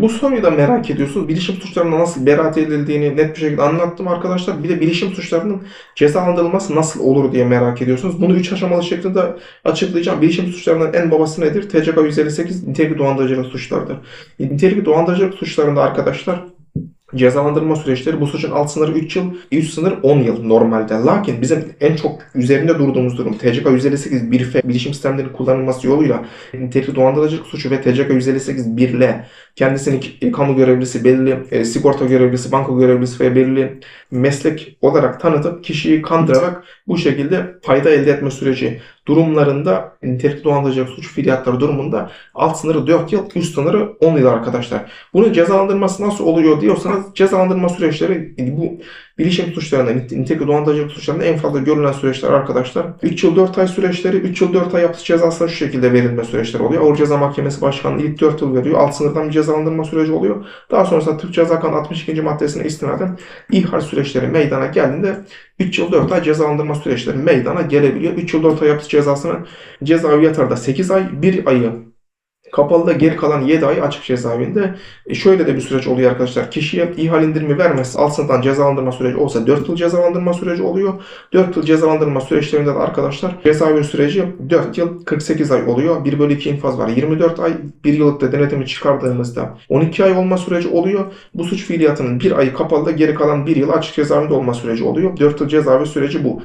Bu soruyu da merak ediyorsunuz. Bilişim suçlarında nasıl beraat edildiğini net bir şekilde anlattım arkadaşlar. Bir de bilişim suçlarının cezalandırılması nasıl olur diye merak ediyorsunuz. Bunu 3 aşamalı şeklinde açıklayacağım. Bilişim suçlarının en babası nedir? TCK 158 nitelikli dolandırıcılık suçlarıdır. Nitelikli dolandırıcılık suçlarında arkadaşlar cezalandırma süreçleri bu suçun alt sınırı 3 yıl, üst sınır 10 yıl normalde. Lakin bizim en çok üzerinde durduğumuz durum TCK 158 1F bilişim sistemlerinin kullanılması yoluyla nitelikli dolandırıcılık suçu ve TCK 158 1L kendisini ki- kamu görevlisi, belirli e, sigorta görevlisi, banka görevlisi ve belirli meslek olarak tanıtıp kişiyi kandırarak bu şekilde fayda elde etme süreci durumlarında nitelikli dolandırıcılık suç fiiliyatları durumunda alt sınırı 4 yıl, üst sınırı 10 yıl arkadaşlar. Bunun cezalandırması nasıl oluyor diyorsanız cezalandırma süreçleri bu bilişim suçlarında, nite- nitelikli dolandırıcılık suçlarında en fazla görülen süreçler arkadaşlar. 3 yıl 4 ay süreçleri, 3 yıl 4 ay hapis cezasına şu şekilde verilme süreçleri oluyor. Ağır Ceza Mahkemesi Başkanı ilk 4 yıl veriyor. Alt sınırdan bir cezalandırma süreci oluyor. Daha sonrasında Türk Ceza Kanunu 62. maddesine istinaden ihal süreçleri meydana geldiğinde 3 yıl 4 ay cezalandırma süreçleri meydana gelebiliyor. 3 yıl 4 ay hapis cezasının cezaevi yatarda 8 ay, 1 ayı Kapalıda geri kalan 7 ay açık cezaevinde. E şöyle de bir süreç oluyor arkadaşlar. Kişiye ihal indirimi vermezse alt sınıftan cezalandırma süreci olsa 4 yıl cezalandırma süreci oluyor. 4 yıl cezalandırma süreçlerinde de arkadaşlar cezaevi süreci 4 yıl 48 ay oluyor. 1 bölü 2 infaz var. 24 ay 1 yıllık da denetimi çıkardığımızda 12 ay olma süreci oluyor. Bu suç fiiliyatının 1 ayı kapalıda geri kalan 1 yıl açık cezaevinde olma süreci oluyor. 4 yıl cezaevi süreci bu.